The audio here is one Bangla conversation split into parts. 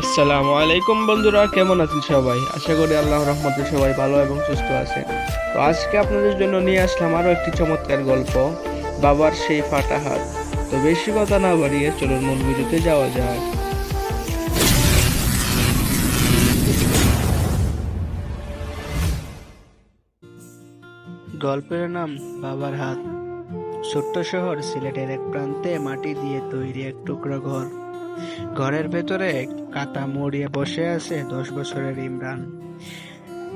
আসসালামু আলাইকুম বন্ধুরা, কেমন আছেন সবাই? আশা করি আল্লাহ রহমতে সবাই ভালো এবং সুস্থ আছেন। তো আজকে আপনাদের জন্য নিয়ে আসলাম আরও একটি চমৎকার গল্প, বাবার সেই ফাটা হাত। তো বেশি কথা না বাড়িয়ে চলুন মূল ভিডিওতে যাওয়া যাক। গল্পের নাম বাবার হাত। ছোট্ট শহর সিলেটের এক প্রান্তে মাটি দিয়ে তৈরি এক টুকরো ঘর। ঘরের ভেতরে কাতা মরিয়ে বসে আছে দশ বছরের ইমরান।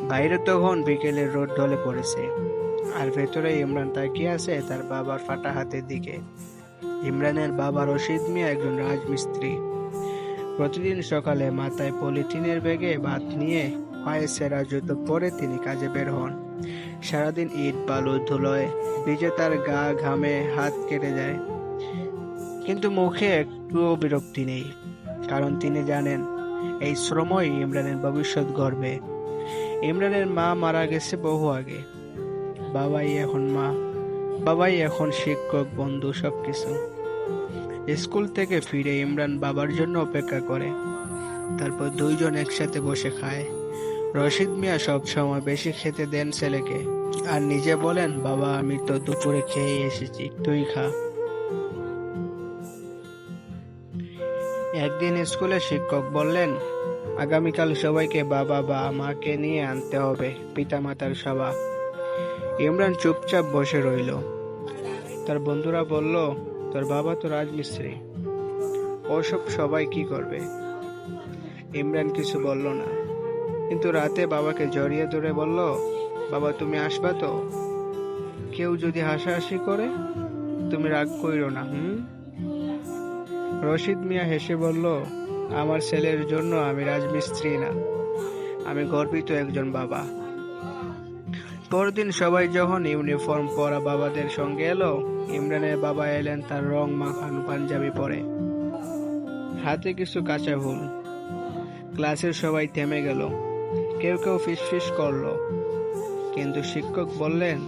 বাইরে তখন বিকেলের রোদ ঢলে পড়েছে। আর ভেতরে ইমরান তাকিয়ে আছে তার বাবার ফাটা হাতের দিকে। ইমরানের বাবা রশিদ মিয়া একজন রাজমিস্ত্রি। প্রতিদিন সকালে মাথায় পলিথিনের ব্যাগে ভাত নিয়ে পায়ে সেরা জুতো পরে তিনি কাজে বের হন। সারাদিন ইট, বালু, ধুলোয় ভিজে তার গা ঘামে হাত কেটে যায়। কিন্তু মুখে একটুও বিরক্তি নেই, কারণ তিনি জানেন এই শ্রমই ইমরানের ভবিষ্যৎ গর্বে। ইমরানের মা মারা গেছে বহু আগে। বাবাই এখন মা, বাবাই এখন শিক্ষক, বন্ধু, সবকিছু। স্কুল থেকে ফিরে ইমরান বাবার জন্য অপেক্ষা করে। তারপর দুইজন একসাথে বসে খায়। রশিদ মিয়া সব সময় বেশি খেতে দেন ছেলেকে। আর নিজে বলেন, বাবা, আমি তো দুপুরে খেয়ে এসেছি, তুই খা। একদিন স্কুলে শিক্ষক বললেন, আগামীকাল সবাইকে বাবা বা মাকে নিয়ে আনতে হবে, পিতামাতার সভা ইমরান চুপচাপ বসে রইল। তার বন্ধুরা বলল, তোর বাবা তো রাজমিস্ত্রি। ওসব সবাই কি করবে? ইমরান কিছু বলল না। কিন্তু রাতে বাবাকে জড়িয়ে ধরে বলল, বাবা, তুমি আসবা তো? কেউ যদি হাসাহাসি করে, তুমি রাগ কইরো না, হুম? রশিদ মিয়া হেসে বলল, আমার ছেলের জন্য আমি রাজমিস্ত্রি না। আমি গর্বিত একজন বাবা। পরদিন সবাই যখন ইউনিফর্ম পরা বাবাদের সঙ্গে এলো, ইমরানের বাবা এলেন তার রং মাখানো পাঞ্জাবি পরে। হাতে কিছু কাঁচা ভুল ক্লাসের সবাই থেমে গেল। কেউ কেউ ফিসফিস করল। কিন্তু শিক্ষক বললেন,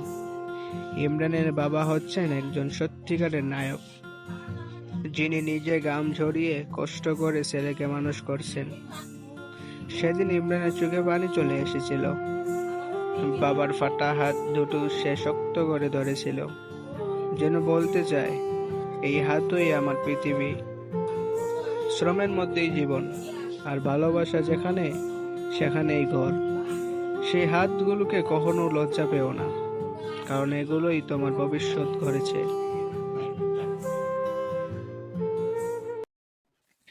ইমরানের বাবা হচ্ছেন একজন সত্যিকারের নায়ক। যিনি নিজে গাম ঝরিয়ে কষ্ট করে ছেলেকে মানুষ করছেন। সেদিন ইমরানের চোখে পানি চলে এসেছিল। বাবার ফাটা হাত দুটো সে শক্ত করে ধরেছিল। যেন বলতে চায়, এই হাতই আমার পৃথিবী। শ্রমের মধ্যেই জীবন, আর ভালোবাসা যেখানে, সেখানেই ঘর। সেই হাতগুলোকে কখনো লজ্জা পেও না, কারণ এগুলোই তোমার ভবিষ্যৎ গড়েছে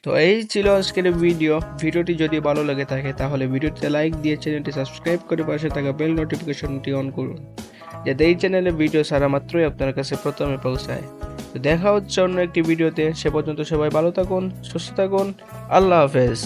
তো এই ছিল আজকের ভিডিও ভিডিওটি যদি ভালো লাগে থাকে, তাহলে ভিডিওতে লাইক দিয়ে চ্যানেলটি সাবস্ক্রাইব করে পাশে থাকা বেল নোটিফিকেশনটি অন করুন। যাতে এই চ্যানেলে ভিডিও সারা মাত্রই আপনার কাছে প্রথমে পৌঁছায়। তো দেখা হচ্ছে অন্য একটি ভিডিওতে সে পর্যন্ত সবাই ভালো থাকুন, সুস্থ থাকুন। আল্লাহ হাফেজ।